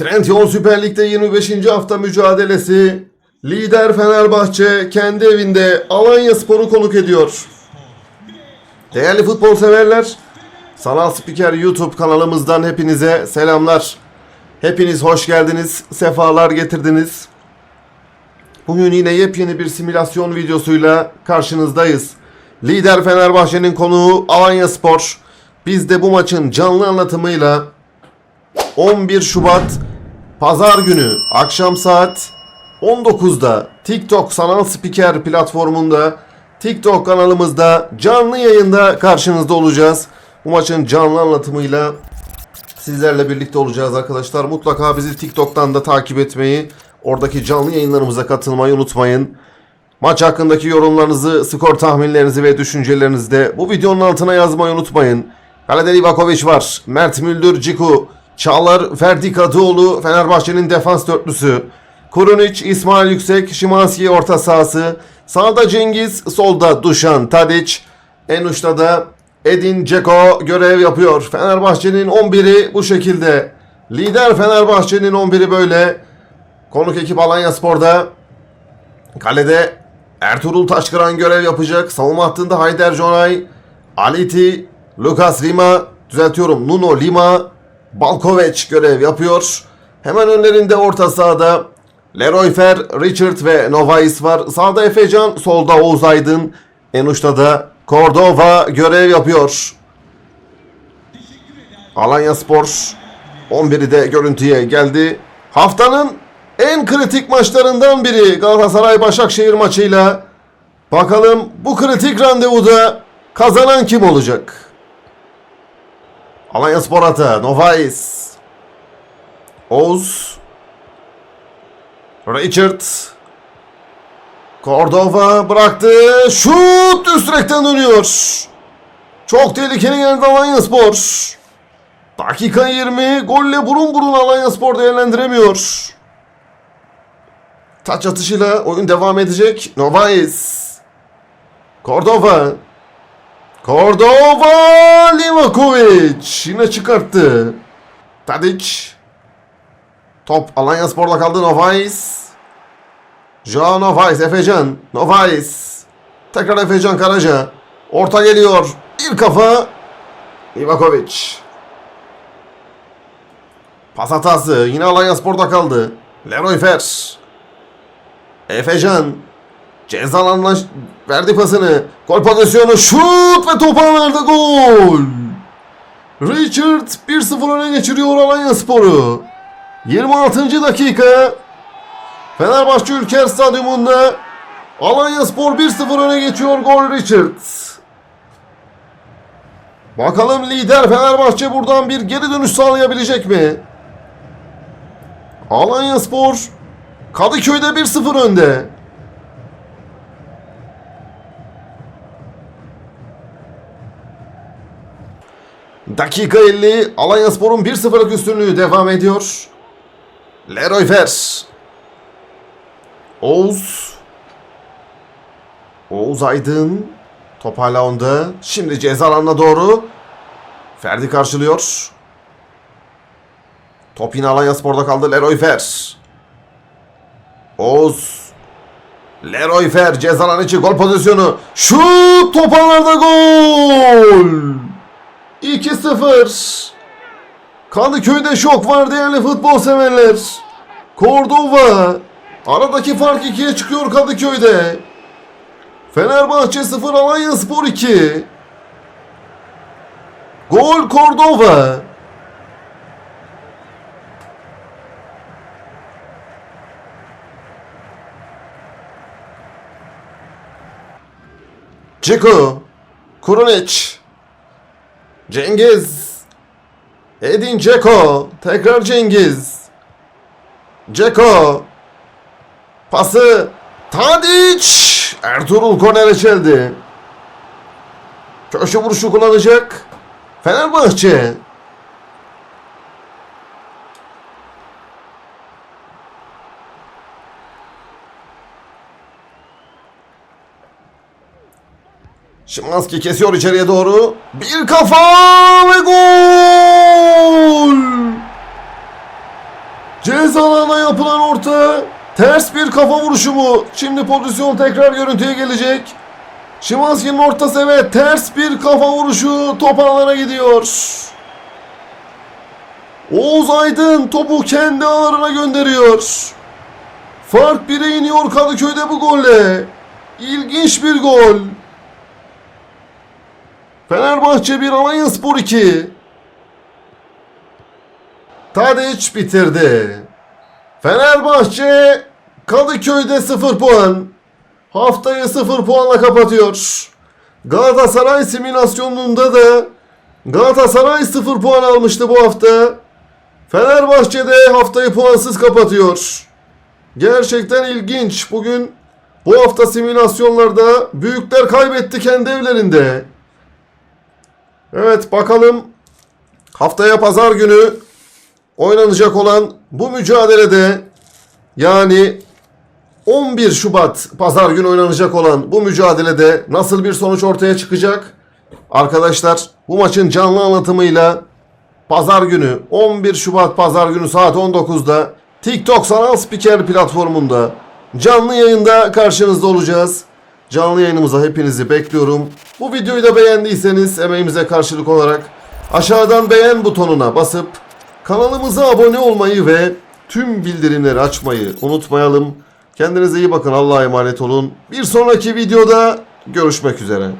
Trendyol Süper Lig'de 25. hafta mücadelesi. Lider Fenerbahçe kendi evinde Alanya Spor'u konuk ediyor. Değerli futbol severler, Sanal Spiker YouTube kanalımızdan hepinize selamlar. Hepiniz hoş geldiniz, sefalar getirdiniz. Bugün yine yepyeni bir simülasyon videosuyla karşınızdayız. Lider Fenerbahçe'nin konuğu Alanya Spor. Biz de bu maçın canlı anlatımıyla 11 Şubat Pazar günü akşam saat 19'da TikTok Sanal Spiker platformunda TikTok kanalımızda canlı yayında karşınızda olacağız. Bu maçın canlı anlatımıyla sizlerle birlikte olacağız arkadaşlar. Mutlaka bizi TikTok'tan da takip etmeyi, oradaki canlı yayınlarımıza katılmayı unutmayın. Maç hakkındaki yorumlarınızı, skor tahminlerinizi ve düşüncelerinizi de bu videonun altına yazmayı unutmayın. Kalede Livakovic var. Mert Müldür, Ciku, Çağlar, Ferdi Kadıoğlu, Fenerbahçe'nin defans dörtlüsü. Kurunic, İsmail Yüksek, Şimanski orta sahası. Sağda Cengiz, solda Duşan, Tadic. En uçta da Edin Dzeko görev yapıyor. Fenerbahçe'nin 11'i bu şekilde. Lider Fenerbahçe'nin 11'i böyle. Konuk ekip Alanya Spor'da. Kalede Ertuğrul Taşkıran görev yapacak. Savunma hattında Hayder Jonay, Aliti, Lucas Lima, düzeltiyorum Nuno Lima, Balkovic görev yapıyor. Hemen önlerinde orta sahada Leroy Fer, Richard ve Novais var. Sağda Efecan, solda Oğuz Aydın. En uçta da Cordova görev yapıyor. Alanya Spor 11'i de görüntüye geldi. Haftanın en kritik maçlarından biri Galatasaray Başakşehir maçıyla. Bakalım bu kritik randevuda kazanan kim olacak? Alanya Spor atı Novais. Oğuz. Richard. Cordova bıraktı. Şut üst direkten dönüyor. Çok tehlikeli geldi Alanya Spor. Dakika 20. Golle burun burun Alanya Spor değerlendiremiyor. Taç atışıyla oyun devam edecek. Novais. Cordova. Cordova Livakovic yine çıkarttı. Tadic. Top Alanya Spor'la kaldı Novais. Joao Novais, Efecan. Novais. Tekrar Efecan Karaca. Orta geliyor. Bir kafa. Livakovic. Pas hatası. Yine Alanya Spor'da kaldı. Leroy Fer. Efecan. Ceza alanına verdi pasını. Gol pozisyonu. Şut ve top ağlarda gol. Richard 1-0 öne geçiriyor Alanya Sporu. 26. dakika. Fenerbahçe Ülker Stadyumunda Alanya Spor 1-0 öne geçiyor gol Richard. Bakalım lider Fenerbahçe buradan bir geri dönüş sağlayabilecek mi? Alanya Spor Kadıköy'de 1-0 önde. Dakika 50 Alanya Spor'un 1-0'lık üstünlüğü devam ediyor. Leroy Fer. Oğuz. Oğuz Aydın. Top hala onda. Şimdi ceza alanına doğru. Ferdi karşılıyor. Top yine Alanya Spor'da kaldı. Leroy Fer. Oğuz. Leroy Fer ceza alanı içi gol pozisyonu. Şut top ağlarda gol. 2-0. Kadıköy'de şok var değerli futbol severler. Cordova. Aradaki fark 2'ye çıkıyor Kadıköy'de. Fenerbahçe 0 Alanya Spor 2. Gol Cordova. Ciku. Kurunic. Cengiz. Edin Ceko. Tekrar Cengiz. Ceko. Pası. Tadic. Ertuğrul kornere çeldi. Köşe vuruşu kullanacak. Fenerbahçe. Şimanski kesiyor içeriye doğru. Bir kafa ve gol! Ceza alanına yapılan orta. Ters bir kafa vuruşu mu? Şimdi pozisyon tekrar görüntüye gelecek. Şimanski'nin ortası evet ters bir kafa vuruşu top alana gidiyor. Oğuz Aydın topu kendi ağlarına gönderiyor. Fark 1'e iniyor Kadıköy'de bu golle. İlginç bir gol. Fenerbahçe 1 Alanyaspor 2. Tadiç bitirdi. Fenerbahçe Kadıköy'de 0 puan. Haftayı 0 puanla kapatıyor. Galatasaray simülasyonunda da Galatasaray 0 puan almıştı bu hafta. Fenerbahçe de haftayı puansız kapatıyor. Gerçekten ilginç. Bugün bu hafta simülasyonlarda büyükler kaybetti kendi evlerinde. Evet bakalım haftaya pazar günü oynanacak olan bu mücadelede yani 11 Şubat pazar günü oynanacak olan bu mücadelede nasıl bir sonuç ortaya çıkacak? Arkadaşlar bu maçın canlı anlatımıyla pazar günü 11 Şubat pazar günü saat 19'da TikTok Sanal Spiker platformunda canlı yayında karşınızda olacağız. Canlı yayınımıza hepinizi bekliyorum. Bu videoyu da beğendiyseniz emeğimize karşılık olarak aşağıdan beğen butonuna basıp kanalımıza abone olmayı ve tüm bildirimleri açmayı unutmayalım. Kendinize iyi bakın. Allah'a emanet olun. Bir sonraki videoda görüşmek üzere.